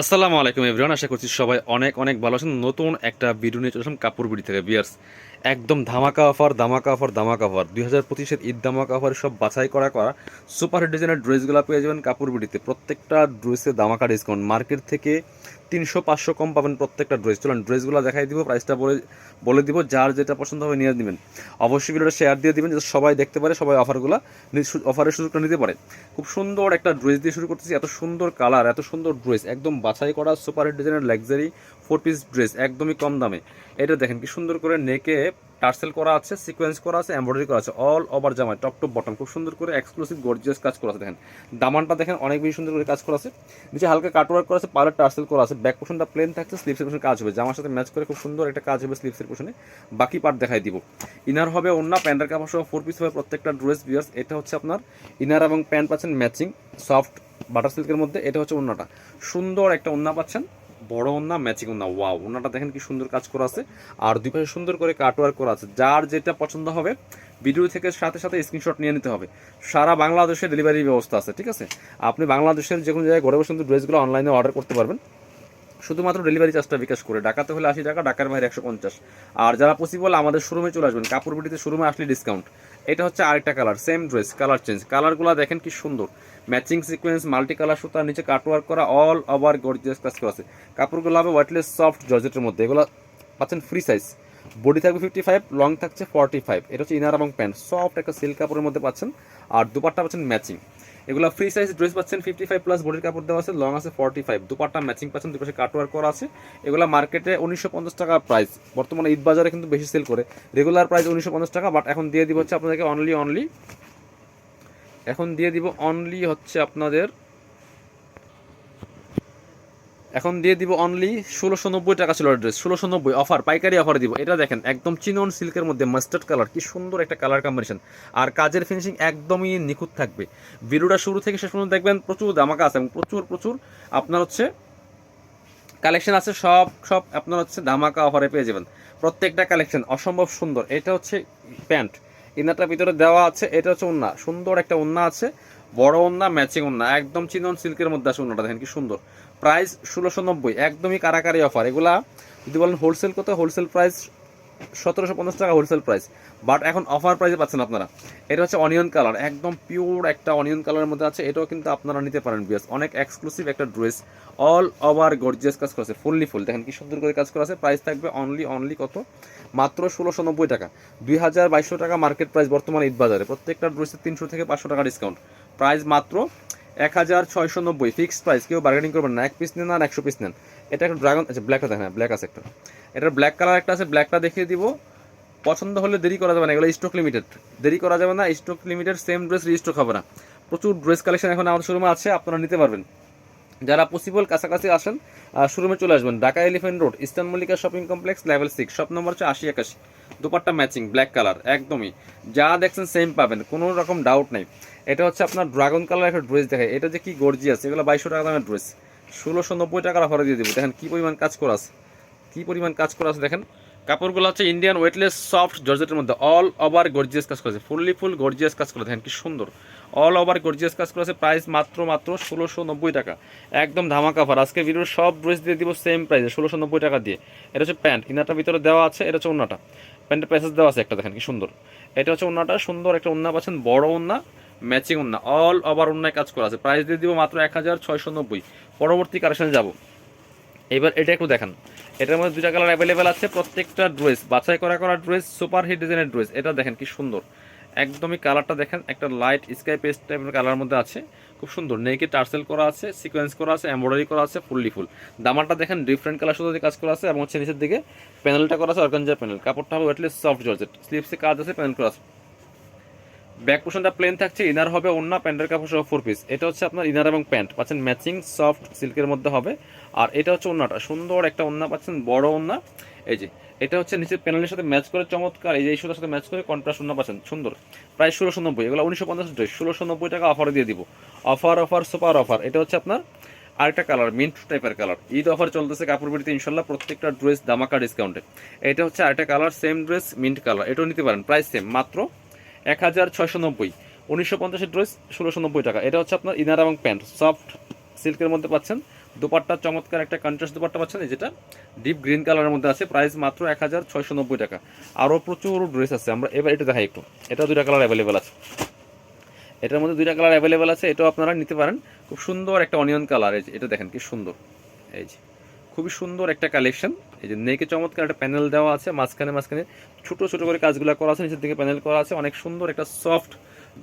আসসালামু আলাইকুম এভরিওয়ান, আশা করছি সবাই অনেক অনেক ভালো আছেন। নতুন একটা ভিডিও নিয়ে চলেছিলাম কাপড় বিড়ি থেকে, বিয়ার্স। একদম ধামাকা অফার ধামাকা অফার ধামাকা অফার দুই হাজার পঁচিশের ঈদ ধামাকা অফার সব বাছাই করা করা সুপার হিট ডিজাইনের ড্রেসগুলো পেয়ে যাবেন কাপড় বিড়িতে। প্রত্যেকটা ড্রেসে ধামাকা ডিসকাউন্ট মার্কেট থেকে তিনশো, পাঁচশো কম পাবেন প্রত্যেকটা ড্রেস চলুন ড্রেসগুলো দেখাই দিব প্রাইসটা বলে বলে দিব, যার যেটা পছন্দ হবে নিয়ে নেবেন। অবশ্যই ভিডিওটা শেয়ার দিয়ে দিবেন, যাতে সবাই দেখতে পারে, সবাই অফারগুলো অফারের সুযোগটা নিতে পারে। খুব সুন্দর একটা ড্রেস দিয়ে শুরু করতেছি, এত সুন্দর কালার এত সুন্দর ড্রেস একদম বাছাই করা সুপার ডিজাইনের লাক্সারি ফোর পিস ড্রেস একদমই কম দামে। এটা দেখেন কি সুন্দর করে নেকে টার্সেল করা আছে সিকোয়েন্স করা আছে এমব্রয়ডারি করা আছে অল ওভার জামায় টপ টপ বটম খুব সুন্দর করে এক্সক্লুসিভ গর্জিয়াস কাজ করা আছে, দেখেন। দামানটা দেখেন, অনেক বেশি সুন্দর করে কাজ করা আছে। নিচে হালকা কাটওয়ার্ক করা আছে পার্লার টার্সেল করা আছে ব্যাক পোর্শনটা প্লেন থাকছে স্লিপসের পোর্শন কাজ হবে। জামার সাথে ম্যাচ করে খুব সুন্দর একটা কাজ হবে স্লিপসের পোর্শনে বাকি পার্ট দেখাই দিব। ইনার হবে অন্য প্যান্টের কাপড় সহ ফোর পিস হবে প্রত্যেকটা ড্রেস বিয়ার্স এটা হচ্ছে আপনার ইনার এবং প্যান্ট পাচ্ছেন ম্যাচিং সফট বাটার সিল্কের মধ্যে, এটা হচ্ছে অন্যটা সুন্দর একটা ওন্না পাচ্ছেন। বড় ওন্না ম্যাচিং ওন্না ওয়াও ওন্নাটা দেখেন কি সুন্দর কাজ করা আছে। আর দুই পাশে সুন্দর করে কাটওয়ার্ক করা আছে। যার যেটা পছন্দ হবে ভিডিও থেকে সাথে সাথে স্ক্রিনশট নিয়ে নিতে হবে। সারা বাংলাদেশে ডেলিভারি ব্যবস্থা আছে, ঠিক আছে? আপনি বাংলাদেশের যে কোনো জায়গায় ঘরে বসে কিন্তু ড্রেসগুলো অনলাইনে অর্ডার করতে পারবেন। শুধুমাত্র ডেলিভারি চার্জটা বিকাশ করে। ঢাকাতে হলে আশি টাকা, ঢাকার বাইরে একশো পঞ্চাশ। আর যারা পসিবল আমাদের শোরুমে চলে আসবেন, কাপড় বিটিতে শোরুমে আসলে ডিসকাউন্ট এটা হচ্ছে আরেকটা colour same dress colour change কালারগুলো দেখেন কি সুন্দর। ম্যাচিং সিকোয়েন্স মাল্টি কালার সুতার নিচে কাটওয়ার্ক করা অল ওভার গর্জিয়াস কাজ করা আছে। কাপড়গুলো হবে ওয়াটলেস সফট জর্জেটের মধ্যে। এগুলো পাচ্ছেন ফ্রি সাইজ বডি থাকবে ফিফটি ফাইভ লং থাকছে ফর্টি ফাইভ এটা হচ্ছে ইনার এবং প্যান্ট সফট একটা সিল্ক কাপড়ের মধ্যে পাচ্ছেন। আর দুপাট্টা পাচ্ছেন ম্যাচিং এগুলো ফ্রি সাইজ ড্রেস পাচ্ছেন ফিফটি ফাইভ প্লাস বডির কাপড় দেওয়া আছে লং আছে ফর্টি ফাইভ দুপাট্টা ম্যাচিং পাচ্ছেন, দুপাশে কাটওয়ার করা আছে। এগুলো মার্কেটে উনিশশো পঞ্চাশ টাকা প্রাইস বর্তমানে ঈদ বাজারে কিন্তু বেশি সেল করে। রেগুলার প্রাইস উনিশশো পঞ্চাশ টাকা বাট এখন দিয়ে দিব হচ্ছে আপনাদেরকে অনলি অনলি এখন দিয়ে দিব অনলি হচ্ছে আপনাদের, এখন দিয়ে দিব অনলি ষোলোশো নব্বই টাকা ছিল ড্রেস ষোলোশো নব্বই অফার পাইকারি অফার দিব। এটা দেখেন, একদম চিনন সিল্কের মধ্যে মাস্টার্ড কালার কি সুন্দর একটা কালার কম্বিনেশন আর কাজের ফিনিশিং একদমই নিখুঁত থাকবে। ভিডিওটা শুরু থেকে শেষ পর্যন্ত দেখবেন, প্রচুর দামাকা আছে এবং প্রচুর প্রচুর আপনার হচ্ছে কালেকশন আছে, সব সব আপনার হচ্ছে ধামাকা অফারে পেয়ে যাবেন। প্রত্যেকটা কালেকশন অসম্ভব সুন্দর। এটা হচ্ছে প্যান্ট। ইনারটার ভিতরে দেওয়া আছে, এটা হচ্ছে ওন্না। সুন্দর একটা ওন্না আছে, বড় ওন্না, ম্যাচিং ওন্না, একদম চিনন সিল্কের মধ্যে আছে ওন্নাটা, দেখেন কি সুন্দর। প্রাইস ষোলোশো নব্বই, একদমই কারাকারি অফার। এগুলা যদি বলেন হোলসেল কত? হোলসেল প্রাইস সতেরোশো পঞ্চাশ টাকা হোলসেল প্রাইস বাট এখন অফার প্রাইসে পাচ্ছেন আপনারা। এটা হচ্ছে অনিয়ন কালার একদম পিওর একটা অনিয়ন কালারের মধ্যে আছে। এটাও কিন্তু আপনারা নিতে পারেন বিয়াস অনেক এক্সক্লুসিভ একটা ড্রেস অল ওভার গর্জিয়াস কাজ করেছে ফুললি ফুল দেখেন কি সুন্দর করে কাজ করা আছে। প্রাইস থাকবে অনলি অনলি কত? মাত্র ষোলোশো নব্বই টাকা। দুই হাজার বাইশশো টাকা মার্কেট প্রাইস বর্তমানে ঈদ বাজারে প্রত্যেকটা ড্রেসের তিনশো থেকে পাঁচশো টাকা ডিসকাউন্ট প্রাইস মাত্র এক হাজার ছয়শো নব্বই ফিক্সড প্রাইস কেউ বার্গেনিং করবেন না। এক পিস নেন আর একশো পিস নেন। এটা একটা ড্রাগন আচ্ছা ব্ল্যাকটা দেখেন ব্ল্যাক আছে একটা। এটার ব্ল্যাক কালার একটা আছে ব্ল্যাকটা দেখিয়ে দিব। পছন্দ হলে দেরি করা যাবে না, এগুলো স্টক লিমিটেড দেরি করা যাবে না stock limited same dress restock হবে না। প্রচুর ড্রেস কালেকশন এখন আমাদের শোরুমে আছে, আপনারা নিতে পারবেন। যারা পসিবল কাছাকাছি আসেন শোরুমে চলে আসবেন। Dhaka elephant road eastern Mallika shopping complex level six shop number হচ্ছে আশি একাশি। দুপাট্টা ম্যাচিং ব্ল্যাক কালার একদমই। যা দেখছেন সেম পাবেন, কোনো রকম ডাউট নেই। এটা হচ্ছে আপনার ড্রাগন কালার একটা ড্রেস দেখে, এটা যে কি গর্জিয়াস এগুলো বাইশশো টাকা দামের ড্রেস ষোলোশো নব্বই টাকার অফারে দিয়ে দেবো। দেখেন কী পরিমাণ কাজ করা আছে, কী পরিমাণ কাজ করা আছে দেখেন। কাপড়গুলো হচ্ছে ইন্ডিয়ান ওয়েটলেস সফট জর্জেটের মধ্যে অল ওভার গর্জিয়াস কাজ করেছে ফুললি ফুল গর্জিয়াস কাজ করে দেখেন কি সুন্দর। অল ওভার গর্জিয়াস কাজ করেছে প্রাইস মাত্র মাত্র ষোলোশো নব্বই টাকা। একদম ধামাকা অফার আজকে ভিডিওর সব ড্রেস দিয়ে দিব সেম প্রাইসে ষোলোশো নব্বই টাকা দিয়ে। এটা হচ্ছে প্যান্ট, ইনারটার ভিতরে দেওয়া আছে, এটা হচ্ছে ওন্নাটা প্যান্টের প্যাসেজ দেওয়া আছে একটা, দেখেন কি সুন্দর। এটা হচ্ছে ওনাটা সুন্দর একটা ওন্না পাচ্ছেন, বড় ওন্না ম্যাচিং ওন্না অল ওভার ওন্নায় কাজ করা আছে। প্রাইস দিয়ে দিব মাত্র এক হাজার ছয়শো নব্বই। পরবর্তী কালেকশনে যাব। এবার এটা একটু দেখান। এটার মধ্যে দুটা কালার অ্যাভেলেবেল আছে, প্রত্যেকটা ড্রেস বাছাই করা করা ড্রেস সুপার হিট ডিজাইনের ড্রেস এটা দেখেন কি সুন্দর। একদমই কালারটা দেখেন, একটা লাইট স্কাই পেস্ট টাইপের কালার মধ্যে আছে। খুব সুন্দর। নেকে টার্সেল করা আছে, সিকোয়েন্স করা আছে, এমব্রয়ডারি করা আছে, ফুললি ফুল। দামারটা দেখেন, ডিফারেন্ট কালার সাথে কাজ করা আছে এবং হচ্ছে নিচের দিকে প্যানেলটা করা আছে অর্গানজার প্যানেল। কাপড়টা হবে ওয়েটলেস সফট জর্জেট। স্লিপসে কাজ আছে, প্যানেল করা আছে। ব্যাক পোর্শনটা প্লেন থাকছে ইনার হবে অন্য প্যান্টের কাপড় সহ ফোর পিস এটা হচ্ছে আপনার ইনার এবং প্যান্ট পাচ্ছেন ম্যাচিং সফট সিল্কের মধ্যে হবে। আর এটা হচ্ছে ওন্নাটা সুন্দর একটা ওন্না পাচ্ছেন, বড় ওন্না এই যে এটা হচ্ছে নিচের প্যানেলের সাথে ম্যাচ করে চমৎকার, এই যে সুতার সাথে ম্যাচ করে কন্ট্রাস্ট ওন্না পাচ্ছেন, সুন্দর। প্রায় ষোলোশো নব্বই, এগুলো উনিশশো পঞ্চাশ ড্রেস ষোলোশো নব্বই টাকা অফার দিয়ে দিব। অফার অফার সুপার অফার এটা হচ্ছে আপনার আরেকটা কালার মিন্ট টাইপের কালার ঈদ অফার চলতেছে কাপড় বিড়িতে ইনশাল্লাহ প্রত্যেকটা ড্রেস দামাকা ডিসকাউন্টে এটা হচ্ছে আরেকটা colour same dress mint colour এটাও নিতে পারেন প্রাইস সেম মাত্র এক হাজার ছয়শো নব্বই। উনিশশো পঞ্চাশের ড্রেস ষোলোশো নব্বই টাকা। এটা হচ্ছে আপনার ইনার এবং প্যান্ট সফট সিল্কের মধ্যে পাচ্ছেন। দুপাট্টা চমৎকার একটা কন্ট্রাস্ট দুপাট্টা পাচ্ছেন যেটা ডিপ গ্রিন কালারের মধ্যে আছে প্রাইস মাত্র এক হাজার ছয়শো নব্বই টাকা। আরও প্রচুর ড্রেস আছে, আমরা এবার এটা দেখাই একটু। এটা দুইটা কালার অ্যাভেলেবেল আছে। এটার মধ্যে দুইটা কালার অ্যাভেলেবেল আছে, এটাও আপনারা নিতে পারেন। খুব সুন্দর একটা অনিয়ন কালার এই এটা দেখেন কি সুন্দর। এই যে, খুবই সুন্দর একটা কালেকশন এই যে, নেকে চমৎকার একটা প্যানেল দেওয়া আছে, মাঝখানে মাঝখানে ছোট ছোট করে কাজগুলো করা আছে, নিচের দিকে প্যানেল করা আছে। অনেক সুন্দর একটা সফট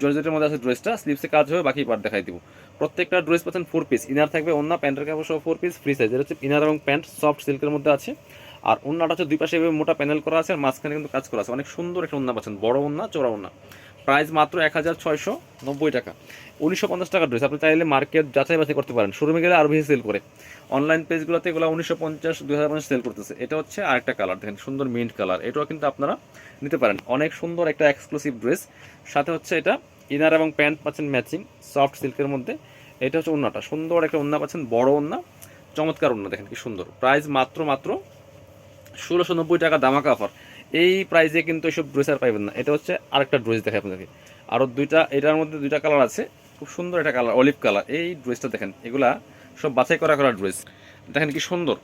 জর্জেটের মধ্যে আছে ড্রেসটা স্লিপসে কাজ হবে, বাকি পার্ট দেখাই দিব। প্রত্যেকটা ড্রেস পাচ্ছেন ফোর পিস ইনার থাকবে অন্য প্যান্টের কাপড় সহ ফোর পিস ফ্রি সাইজ এটা হচ্ছে ইনার এবং প্যান্ট সফট সিল্কের মধ্যে আছে। আর অন্যটা হচ্ছে দুই পাশে মোটা প্যানেল করা আছে, আর মাঝখানে কিন্তু কাজ করা আছে। অনেক সুন্দর একটা অন্য পাচ্ছেন, বড় অন্য চড়া ওন্না প্রাইস মাত্র এক হাজার ছয়শো নব্বই টাকা। উনিশশো পঞ্চাশ টাকার ড্রেস আপনি চাইলে মার্কেট যাচাই বাছাই করতে পারেন। শোরুমে গেলে আরও বেশি সেল করে। অনলাইন পেজগুলোতে এগুলো উনিশশো পঞ্চাশ, দুই হাজার পঞ্চাশ সেল করতেছে। এটা হচ্ছে আরেকটা কালার দেখেন, সুন্দর মিন্ট কালার এটাও কিন্তু আপনারা নিতে পারেন। অনেক সুন্দর একটা এক্সক্লুসিভ ড্রেস সাথে হচ্ছে এটা ইনার এবং প্যান্ট পাচ্ছেন ম্যাচিং সফট সিল্কের মধ্যে। এটা হচ্ছে ওন্নাটা। সুন্দর একটা ওন্না পাচ্ছেন, বড় ওন্না। চমৎকার ওন্না। দেখেন কি সুন্দর। প্রাইস মাত্র মাত্র ষোলোশো নব্বই টাকা দামাকা অফার এই প্রাইসে কিন্তু এইসব ড্রেস আর পাইবেন না। এটা হচ্ছে আরেকটা ড্রেস দেখায় আপনাদেরকে। আরও দুইটা, এটার মধ্যে দুইটা কালার আছে। খুব সুন্দর একটা কালার অলিভ কালার এই ড্রেসটা দেখেন, এগুলা সব বাছাই করা করা ড্রেস দেখেন কি সুন্দর।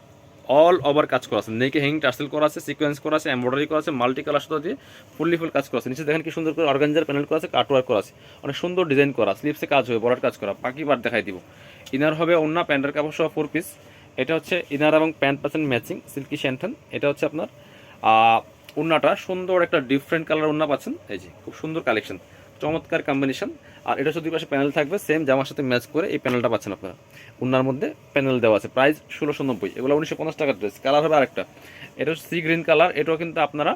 অল ওভার কাজ করা আছে। নেকে হ্যাং টার্সেল করা আছে সিকোয়েন্স করা আছে এমব্রয়ডারি করা আছে মাল্টি কালার সুতো দিয়ে ফুললি ফুল কাজ করা আছে। নিচে দেখেন কি সুন্দর করে অর্গানজার প্যানেল করা আছে কাটওয়ার্ক করা আছে। অনেক সুন্দর ডিজাইন করা স্লিপসে কাজ হবে বড়ার কাজ করা। বাকি বার দেখাই দিব। ইনার হবে অন্য প্যান্টের কাপড় সহ ফোর পিস এটা হচ্ছে ইনার এবং প্যান্ট পাচ্ছেন ম্যাচিং সিল্কি শ্যান্টন এটা হচ্ছে আপনার উন্নাটা সুন্দর একটা ডিফারেন্ট কালার উন্না পাচ্ছেন। এই যে, খুব সুন্দর কালেকশন চমৎকার কম্বিনেশন আর এটা দুই পাশে প্যানেল থাকবে সেম জামার সাথে ম্যাচ করে এই প্যানেলটা পাচ্ছেন আপনারা। উন্নার মধ্যে প্যানেল দেওয়া আছে। প্রাইস ষোলোশো নব্বই। এগুলো উনিশশো পঞ্চাশ টাকার ড্রেস কালার হবে আরেকটা। এটা হচ্ছে সি গ্রিন কালার এটাও কিন্তু আপনারা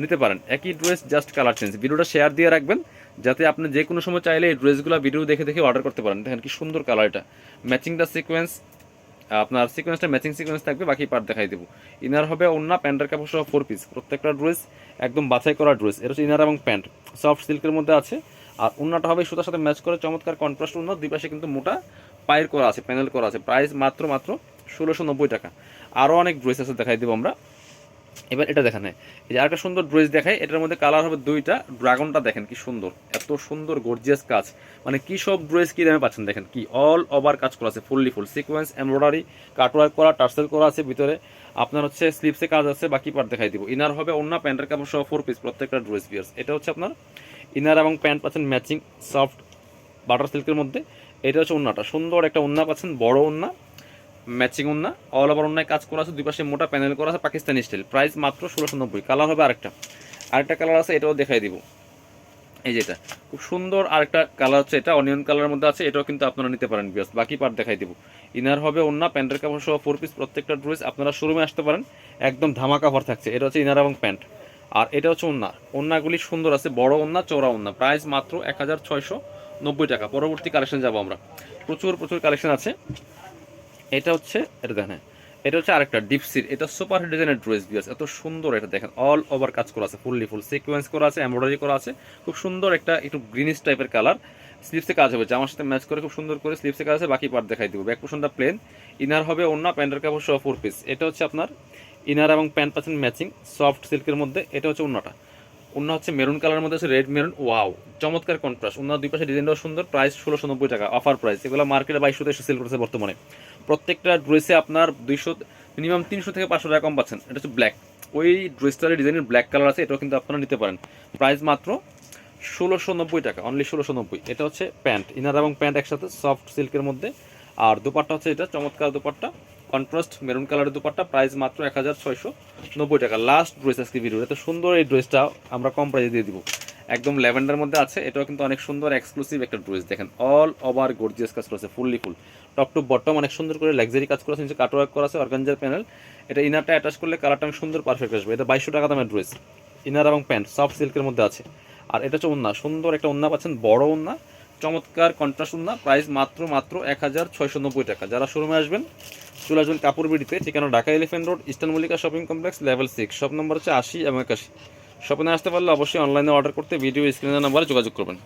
নিতে পারেন। একই ড্রেস জাস্ট কালার চেঞ্জ ভিডিওটা শেয়ার দিয়ে রাখবেন, যাতে আপনি যে কোনো সময় চাইলে এই ড্রেসগুলো ভিডিও দেখে দেখে অর্ডার করতে পারেন। দেখেন কি সুন্দর কালার এটা। ম্যাচিং দ্য সিকোয়েন্স আপনার সিকোয়েন্সটা ম্যাচিং সিকোয়েন্স থাকবে, বাকি পার্ট দেখাই দেবো। ইনার হবে অন্য প্যান্টের কাপড় সহ ফোর পিস প্রত্যেকটা ড্রেস একদম বাছাই করা ড্রেস এটা হচ্ছে ইনার এবং প্যান্ট সফট সিল্কের মধ্যে আছে। আর ওনাটা হবে সুতার সাথে ম্যাচ করে চমৎকার কন্ট্রাস্ট অন্য দুই পাশে কিন্তু মোটা পায়ের করা আছে প্যানেল করা আছে। প্রাইস মাত্র মাত্র ষোলোশো নব্বই টাকা। আরও অনেক ড্রেস আছে দেখাই দেবো আমরা। এবার এটা দেখেন, এই যে আরেকটা সুন্দর ড্রেস দেখায় এটার মধ্যে কালার হবে দুইটা। ড্রাগনটা দেখেন কি সুন্দর, এত সুন্দর গর্জিয়াস কাজ। মানে কি সব ড্রেস কি দামে পাচ্ছেন দেখেন, কি অল ওভার কাজ করা আছে fully full sequence embroidery cutwork করা টার্সেল করা আছে ভিতরে। আপনার হচ্ছে স্লিপসে কাজ আছে, বাকি পার্ট দেখাই দিব। ইনার হবে অন্য প্যান্টের কাপড় সহ ফোর পিস প্রত্যেকটা ড্রেস পিয়ার্স এটা হচ্ছে আপনার ইনার এবং প্যান্ট পাচ্ছেন ম্যাচিং সফট বাটার সিল্কের মধ্যে। এটা হচ্ছে ওন্নাটা সুন্দর একটা ওন্না পাচ্ছেন, বড় ওন্না ম্যাচিং ওন্না অল ওভার ওন্নায় কাজ করা আছে, দুই পাশে মোটা প্যানেল করা আছে, পাকিস্তানি স্টাইল প্রাইস মাত্র ষোলোশো নব্বই। কালার হবে আরেকটা। আরেকটা কালার আছে, এটাও দেখাই দিব। এই যেটা খুব সুন্দর আরেকটা কালার হচ্ছে এটা অনিয়ন কালারের মধ্যে আছে, এটাও কিন্তু আপনারা নিতে পারেন বিয়াস বাকি পার্ট দেখাই দিব। ইনার হবে অন্য প্যান্টের কাপড় সহ ফোর পিস প্রত্যেকটা ড্রেস আপনারা শোরুমে আসতে পারেন, একদম ধামা কাপড় থাকছে। এটা হচ্ছে ইনার এবং প্যান্ট আর এটা হচ্ছে ওন্না ওন্নাগুলি সুন্দর আছে, বড় ওন্না চৌড়া ওন্না প্রাইস মাত্র এক হাজার ছয়শো নব্বই টাকা। পরবর্তী কালেকশন যাব আমরা। প্রচুর প্রচুর কালেকশন আছে। এটা হচ্ছে এটা দেখেন। এটা হচ্ছে আরেকটা ডিপসির এটা সুপার ডিজাইনের ড্রেস বিয়াস এত সুন্দর এটা দেখেন। অল ওভার কাজ করা আছে। ফুললি ফুল সিকোয়েন্স করা আছে এমব্রয়ডারি করা আছে। খুব সুন্দর একটা একটু গ্রিনিশ টাইপের কালার স্লিপসে কাজ হবে। জামার সাথে ম্যাচ করে খুব সুন্দর করে স্লিপসে কাজ আছে। বাকি পার্ট দেখাই দিব। ব্যাক পোশনটা প্লেন ইনার হবে অন্য প্যান্টের কাপড় সহ ফোর পিস এটা হচ্ছে আপনার ইনার এবং প্যান্ট পাচ্ছেন ম্যাচিং সফট সিল্কের মধ্যে এটা হচ্ছে অন্যটা অন্য হচ্ছে মেরুন কালারের মধ্যে আছে। রেড মেরুন ওয়াও চমৎকার কন্ট্রাস্ট অন্য দুই পাশে ডিজাইনটাও সুন্দর। প্রাইস ষোলোশো নব্বই টাকা। অফার প্রাইস এগুলো মার্কেটে বাইশশো এসে সেল করতেছে বর্তমানে। প্রত্যেকটা ড্রেসে আপনার দুইশো মিনিমাম তিনশো থেকে পাঁচশো টাকা কম পাচ্ছেন। এটা হচ্ছে ব্ল্যাক ওই ড্রেসটার ডিজাইনের ব্ল্যাক কালার আছে, এটাও কিন্তু আপনারা নিতে পারেন। প্রাইস মাত্র ষোলোশো নব্বই টাকা অনলি ষোলোশো নব্বই। এটা হচ্ছে প্যান্ট, ইনার এবং প্যান্ট একসাথে সফট সিল্কের মধ্যে। আর দুপাট্টা হচ্ছে এটা, চমৎকার দুপাট্টা। কন্ট্রাস্ট মেরুন কালারের দুপাট্টা প্রাইস মাত্র এক হাজার ছয়শো নব্বই টাকা। লাস্ট ড্রেস আজকে ভিডিও এত সুন্দর এই ড্রেসটা আমরা কম প্রাইসে দিয়ে দিব। একদম ল্যাভেন্ডার মধ্যে আছে, এটাও কিন্তু অনেক সুন্দর এক্সক্লুসিভ একটা ড্রেস দেখেন অল ওভার গর্জিয়াস কাজ করেছে fully full top to bottom, অনেক সুন্দর করে লাক্সারি কাজ করেছে নিচে কাটওয়ার্ক করা আছে অর্গানজার প্যানেল এটা ইনারটা অ্যাটাচ করলে কালারটা অনেক সুন্দর পারফেক্ট আসবে। এটা বাইশশো টাকা দামের ড্রেস ইনার এবং প্যান্ট সফট সিল্কের মধ্যে আছে। আর এটা হচ্ছে ওন্না, সুন্দর একটা ওন্না পাচ্ছেন, বড় ওন্না, চমৎকার কন্ট্রাস্ট ওন্না প্রাইস মাত্র মাত্র এক হাজার ছয়শো নব্বই টাকা। যারা শোরুমে আসবেন, চলে আসবেন কাপড় বিড়িতে, ঠিকানা Dhaka elephant road eastern Mallika shopping complex level six shop number হচ্ছে আশি এবং একাশি। শপিংয়ে আসতে পারলে অবশ্যই অনলাইনে অর্ডার করতে ভিডিও স্ক্রিনের নাম্বারে যোগাযোগ করবেন।